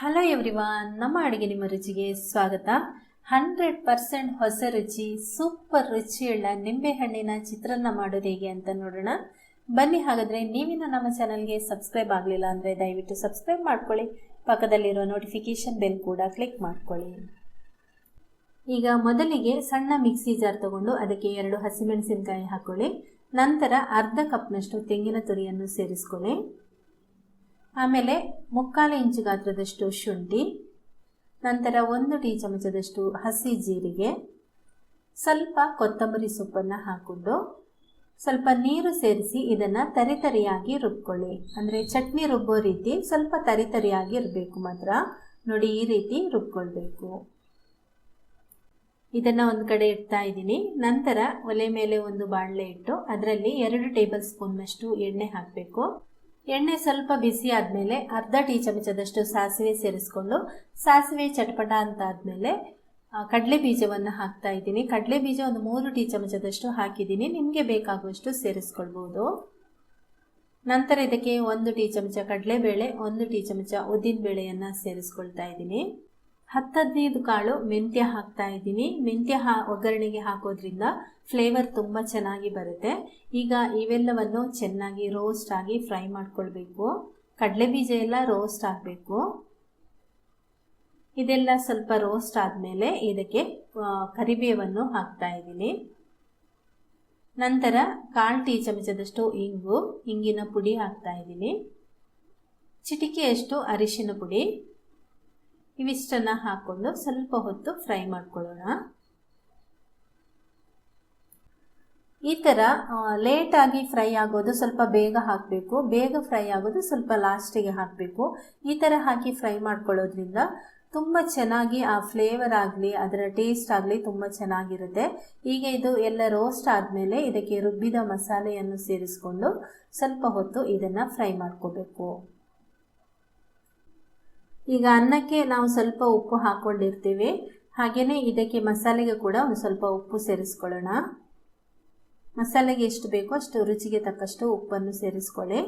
Hello everyone ನಮ್ಮ ಅಡುಗೆ ನಿಮ್ಮ ರುಚಿಗೆ ಸ್ವಾಗತ. ಹಂಡ್ರೆಡ್ ಪರ್ಸೆಂಟ್ ಹೊಸ ರುಚಿ ಸೂಪರ್ ರುಚಿಯುಳ್ಳ ನಿಂಬೆಹಣ್ಣಿನ ಚಿತ್ರಾನ್ನ ಮಾಡೋದು ಹೇಗೆ ಅಂತ ನೋಡೋಣ. ಬನ್ನಿ ಹಾಗಾದರೆ ನೀವಿನ ನಮ್ಮ ಚಾನಲ್ಗೆ ಸಬ್ಸ್ಕ್ರೈಬ್ ಆಗಲಿಲ್ಲ ಅಂದರೆ ದಯವಿಟ್ಟು ಸಬ್ಸ್ಕ್ರೈಬ್ ಮಾಡ್ಕೊಳ್ಳಿ. ಪಕ್ಕದಲ್ಲಿರೋ ನೋಟಿಫಿಕೇಷನ್ ಬೆಲ್ ಕೂಡ ಕ್ಲಿಕ್ ಮಾಡ್ಕೊಳ್ಳಿ. ಈಗ ಮೊದಲಿಗೆ ಸಣ್ಣ ಮಿಕ್ಸಿ ಜಾರ್ ತಗೊಂಡು ಅದಕ್ಕೆ ಎರಡು ಹಸಿಮೆಣಸಿನಕಾಯಿ ಹಾಕೊಳ್ಳಿ. ನಂತರ ಅರ್ಧ ಕಪ್ನಷ್ಟು ತೆಂಗಿನ ತುರಿಯನ್ನು ಸೇರಿಸ್ಕೊಳ್ಳಿ. ಆಮೇಲೆ ಮುಕ್ಕಾಲು ಇಂಚು ಗಾತ್ರದಷ್ಟು ಶುಂಠಿ, ನಂತರ ಒಂದು ಟೀ ಚಮಚದಷ್ಟು ಹಸಿ ಜೀರಿಗೆ, ಸ್ವಲ್ಪ ಕೊತ್ತಂಬರಿ ಸೊಪ್ಪನ್ನು ಹಾಕ್ಕೊಂಡು ಸ್ವಲ್ಪ ನೀರು ಸೇರಿಸಿ ಇದನ್ನು ತರಿತರಿಯಾಗಿ ರುಬ್ಕೊಳ್ಳಿ. ಅಂದರೆ ಚಟ್ನಿ ರುಬ್ಬೋ ರೀತಿ ಸ್ವಲ್ಪ ತರಿತರಿಯಾಗಿ ಇರಬೇಕು ಮಾತ್ರ. ನೋಡಿ, ಈ ರೀತಿ ರುಬ್ಕೊಳ್ಬೇಕು. ಇದನ್ನು ಒಂದು ಕಡೆ ಇಡ್ತಾ ಇದ್ದೀನಿ. ನಂತರ ಒಲೆ ಮೇಲೆ ಒಂದು ಬಾಣಲೆ ಇಟ್ಟು ಅದರಲ್ಲಿ ಎರಡು ಟೇಬಲ್ ಸ್ಪೂನ್ನಷ್ಟು ಎಣ್ಣೆ ಹಾಕಬೇಕು. ಎಣ್ಣೆ ಸ್ವಲ್ಪ ಬಿಸಿ ಆದಮೇಲೆ ಅರ್ಧ ಟೀ ಚಮಚದಷ್ಟು ಸಾಸಿವೆ ಸೇರಿಸ್ಕೊಂಡು ಸಾಸಿವೆ ಚಟಪಟ ಅಂತ ಆದಮೇಲೆ ಕಡಲೆ ಬೀಜವನ್ನು ಹಾಕ್ತಾ ಇದ್ದೀನಿ. ಕಡಲೆ ಬೀಜ ಒಂದು ಮೂರು ಟೀ ಚಮಚದಷ್ಟು ಹಾಕಿದ್ದೀನಿ. ನಿಮಗೆ ಬೇಕಾಗುವಷ್ಟು ಸೇರಿಸ್ಕೊಳ್ಬೋದು. ನಂತರ ಇದಕ್ಕೆ ಒಂದು ಟೀ ಚಮಚ ಕಡಲೆಬೇಳೆ, ಒಂದು ಟೀ ಚಮಚ ಉದ್ದಿನ ಬೇಳೆಯನ್ನು ಸೇರಿಸ್ಕೊಳ್ತಾ ಇದ್ದೀನಿ. ಹತ್ತದೈದು ಕಾಳು ಮೆಂತ್ಯ ಹಾಕ್ತಾ ಇದ್ದೀನಿ. ಮೆಂತ್ಯ ಹಾ, ಒಗ್ಗರಣೆಗೆ ಹಾಕೋದ್ರಿಂದ ಫ್ಲೇವರ್ ತುಂಬ ಚೆನ್ನಾಗಿ ಬರುತ್ತೆ. ಈಗ ಇವೆಲ್ಲವನ್ನು ಚೆನ್ನಾಗಿ ರೋಸ್ಟ್ ಆಗಿ ಫ್ರೈ ಮಾಡ್ಕೊಳ್ಬೇಕು. ಕಡಲೆ ಬೀಜ ಎಲ್ಲ ರೋಸ್ಟ್ ಆಗಬೇಕು. ಇದೆಲ್ಲ ಸ್ವಲ್ಪ ರೋಸ್ಟ್ ಆದಮೇಲೆ ಇದಕ್ಕೆ ಕರಿಬೇವನ್ನು ಹಾಕ್ತಾ ಇದ್ದೀನಿ. ನಂತರ ಕಾಲು ಟೀ ಚಮಚದಷ್ಟು ಇಂಗು, ಇಂಗಿನ ಪುಡಿ ಹಾಕ್ತಾ ಇದ್ದೀನಿ. ಚಿಟಿಕೆಯಷ್ಟು ಅರಿಶಿನ ಪುಡಿ. ಇವಿಷ್ಟನ್ನು ಹಾಕ್ಕೊಂಡು ಸ್ವಲ್ಪ ಹೊತ್ತು ಫ್ರೈ ಮಾಡ್ಕೊಳ್ಳೋಣ. ಈ ಥರ ಲೇಟಾಗಿ ಫ್ರೈ ಆಗೋದು ಸ್ವಲ್ಪ ಬೇಗ ಹಾಕಬೇಕು. ಬೇಗ ಫ್ರೈ ಆಗೋದು ಸ್ವಲ್ಪ ಲಾಸ್ಟಿಗೆ ಹಾಕಬೇಕು. ಈ ಥರ ಹಾಕಿ ಫ್ರೈ ಮಾಡ್ಕೊಳ್ಳೋದ್ರಿಂದ ತುಂಬ ಚೆನ್ನಾಗಿ ಆ ಫ್ಲೇವರ್ ಆಗಲಿ, ಅದರ ಟೇಸ್ಟ್ ಆಗಲಿ ತುಂಬ ಚೆನ್ನಾಗಿರುತ್ತೆ. ಈಗ ಇದು ಎಲ್ಲ ರೋಸ್ಟ್ ಆದಮೇಲೆ ಇದಕ್ಕೆ ರುಬ್ಬಿದ ಮಸಾಲೆಯನ್ನು ಸೇರಿಸ್ಕೊಂಡು ಸ್ವಲ್ಪ ಹೊತ್ತು ಇದನ್ನು ಫ್ರೈ ಮಾಡ್ಕೋಬೇಕು. ಈಗ ಅನ್ನಕ್ಕೆ ನಾವು ಸ್ವಲ್ಪ ಉಪ್ಪು ಹಾಕ್ಕೊಂಡಿರ್ತೀವಿ ಹಾಗೆಯೇ ಇದಕ್ಕೆ ಮಸಾಲೆಗೆ ಕೂಡ ಒಂದು ಸ್ವಲ್ಪ ಉಪ್ಪು ಸೇರಿಸ್ಕೊಳ್ಳೋಣ. ಮಸಾಲೆಗೆ ಎಷ್ಟು ಬೇಕೋ ಅಷ್ಟು ರುಚಿಗೆ ತಕ್ಕಷ್ಟು ಉಪ್ಪನ್ನು ಸೇರಿಸ್ಕೊಳ್ಳಿ.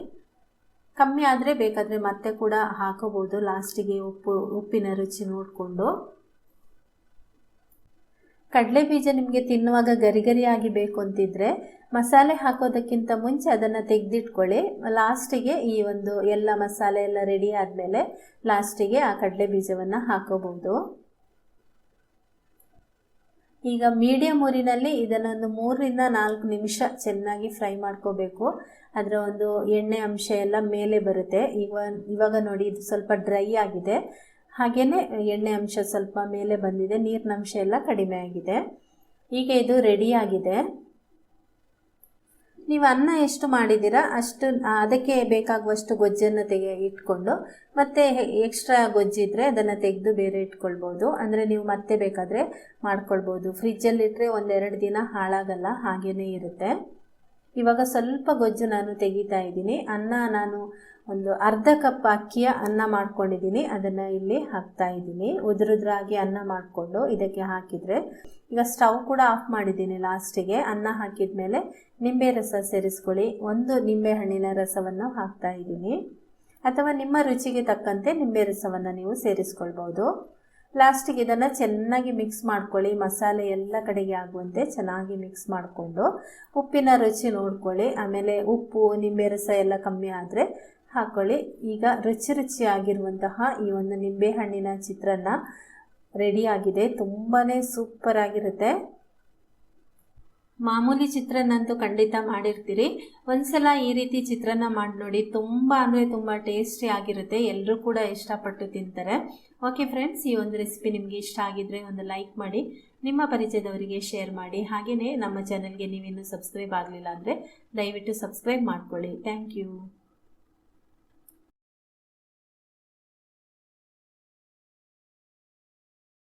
ಕಮ್ಮಿ ಆದರೆ ಬೇಕಾದರೆ ಮತ್ತೆ ಕೂಡ ಹಾಕೋಬೋದು ಲಾಸ್ಟಿಗೆ ಉಪ್ಪು, ಉಪ್ಪಿನ ರುಚಿ ನೋಡಿಕೊಂಡು. ಕಡಲೆ ಬೀಜ ನಿಮಗೆ ತಿನ್ನುವಾಗ ಗರಿ ಗರಿಯಾಗಿ ಬೇಕು ಅಂತಿದ್ರೆ ಮಸಾಲೆ ಹಾಕೋದಕ್ಕಿಂತ ಮುಂಚೆ ಅದನ್ನು ತೆಗೆದಿಟ್ಕೊಳ್ಳಿ. ಲಾಸ್ಟಿಗೆ ಈ ಒಂದು ಎಲ್ಲ ಮಸಾಲೆ ಎಲ್ಲ ರೆಡಿ ಆದಮೇಲೆ ಲಾಸ್ಟಿಗೆ ಆ ಕಡಲೆ ಬೀಜವನ್ನು ಹಾಕೋಬಹುದು. ಈಗ ಮೀಡಿಯಮ್ ಊರಿನಲ್ಲಿ ಇದನ್ನೊಂದು ಮೂರರಿಂದ ನಾಲ್ಕು ನಿಮಿಷ ಚೆನ್ನಾಗಿ ಫ್ರೈ ಮಾಡ್ಕೋಬೇಕು. ಅದರ ಒಂದು ಎಣ್ಣೆ ಅಂಶ ಎಲ್ಲ ಮೇಲೆ ಬರುತ್ತೆ. ಈಗ ಇವಾಗ ನೋಡಿ ಇದು ಸ್ವಲ್ಪ ಡ್ರೈ ಆಗಿದೆ. ಹಾಗೆಯೇ ಎಣ್ಣೆ ಅಂಶ ಸ್ವಲ್ಪ ಮೇಲೆ ಬಂದಿದೆ, ನೀರಿನ ಅಂಶ ಎಲ್ಲ ಕಡಿಮೆ ಆಗಿದೆ. ಈಗ ಇದು ರೆಡಿಯಾಗಿದೆ ನೀವು ಅನ್ನ ಎಷ್ಟು ಮಾಡಿದ್ದೀರಾ, ಅಷ್ಟು ಅದಕ್ಕೆ ಬೇಕಾಗುವಷ್ಟು ಗೊಜ್ಜನ್ನು ತೆಗೆ, ಇಟ್ಕೊಂಡು, ಮತ್ತೆ ಎಕ್ಸ್ಟ್ರಾ ಗೊಜ್ಜಿದ್ರೆ ಅದನ್ನು ತೆಗೆದು ಬೇರೆ ಇಟ್ಕೊಳ್ಬೋದು. ಅಂದರೆ ನೀವು ಮತ್ತೆ ಬೇಕಾದರೆ ಮಾಡ್ಕೊಳ್ಬೋದು. ಫ್ರಿಜ್ಜಲ್ಲಿಟ್ಟರೆ ಒಂದೆರಡು ದಿನ ಹಾಳಾಗಲ್ಲ ಹಾಗೇ ಇರುತ್ತೆ. ಇವಾಗ ಸ್ವಲ್ಪ ಗೊಜ್ಜು ನಾನು ತೆಗಿತಾ ಇದ್ದೀನಿ. ಅನ್ನ ನಾನು ಒಂದು ಅರ್ಧ ಕಪ್ ಅಕ್ಕಿಯ ಅನ್ನ ಮಾಡ್ಕೊಂಡಿದ್ದೀನಿ. ಅದನ್ನು ಇಲ್ಲಿ ಹಾಕ್ತಾ ಇದ್ದೀನಿ. ಉದುರುದ್ರಾಗಿ ಅನ್ನ ಮಾಡಿಕೊಂಡು ಇದಕ್ಕೆ ಹಾಕಿದರೆ ಈಗ ಸ್ಟವ್ ಕೂಡ ಆಫ್ ಮಾಡಿದ್ದೀನಿ ಲಾಸ್ಟಿಗೆ. ಅನ್ನ ಹಾಕಿದ ಮೇಲೆ ನಿಂಬೆ ರಸ ಸೇರಿಸ್ಕೊಳ್ಳಿ. ಒಂದು ನಿಂಬೆ ಹಣ್ಣಿನ ರಸವನ್ನು ಹಾಕ್ತಾ ಇದ್ದೀನಿ. ಅಥವಾ ನಿಮ್ಮ ರುಚಿಗೆ ತಕ್ಕಂತೆ ನಿಂಬೆ ರಸವನ್ನು ನೀವು ಸೇರಿಸ್ಕೊಳ್ಬೋದು. ಲಾಸ್ಟಿಗೆ ಇದನ್ನು ಚೆನ್ನಾಗಿ ಮಿಕ್ಸ್ ಮಾಡ್ಕೊಳ್ಳಿ, ಮಸಾಲೆ ಎಲ್ಲ ಕಡೆಗೆ ಆಗುವಂತೆ ಚೆನ್ನಾಗಿ ಮಿಕ್ಸ್ ಮಾಡಿಕೊಂಡು, ಉಪ್ಪಿನ ರುಚಿ ನೋಡ್ಕೊಳ್ಳಿ, ಆಮೇಲೆ ಉಪ್ಪು ನಿಂಬೆ ರಸ ಎಲ್ಲ ಕಮ್ಮಿ ಆದರೆ ಹಾಕ್ಕೊಳ್ಳಿ ಈಗ ರುಚಿ ರುಚಿಯಾಗಿರುವಂತಹ ಈ ಒಂದು ನಿಂಬೆಹಣ್ಣಿನ ಚಿತ್ರಾನ್ನ ರೆಡಿಯಾಗಿದೆ ತುಂಬಾ ಸೂಪರಾಗಿರುತ್ತೆ ಮಾಮೂಲಿ ಚಿತ್ರನಂತೂ ಖಂಡಿತ ಮಾಡಿರ್ತೀರಿ. ಒಂದ್ಸಲ ಈ ರೀತಿ ಚಿತ್ರಾನ್ನ ಮಾಡಿ ನೋಡಿ, ತುಂಬ ಅಂದರೆ ತುಂಬ ಟೇಸ್ಟಿ ಆಗಿರುತ್ತೆ. ಎಲ್ಲರೂ ಕೂಡ ಇಷ್ಟಪಟ್ಟು ತಿಂತಾರೆ. ಓಕೆ ಫ್ರೆಂಡ್ಸ್ ಈ ಒಂದು ರೆಸಿಪಿ ನಿಮಗೆ ಇಷ್ಟ ಆಗಿದ್ರೆ ಒಂದು ಲೈಕ್ ಮಾಡಿ, ನಿಮ್ಮ ಪರಿಚಯದವರಿಗೆ ಶೇರ್ ಮಾಡಿ. ಹಾಗೆಯೇ ನಮ್ಮ ಚಾನಲ್ಗೆ ನೀವಿನ್ನೂ ಸಬ್ಸ್ಕ್ರೈಬ್ ಆಗಲಿಲ್ಲ ಅಂದರೆ ದಯವಿಟ್ಟು ಸಬ್ಸ್ಕ್ರೈಬ್ ಮಾಡ್ಕೊಳ್ಳಿ. Thank you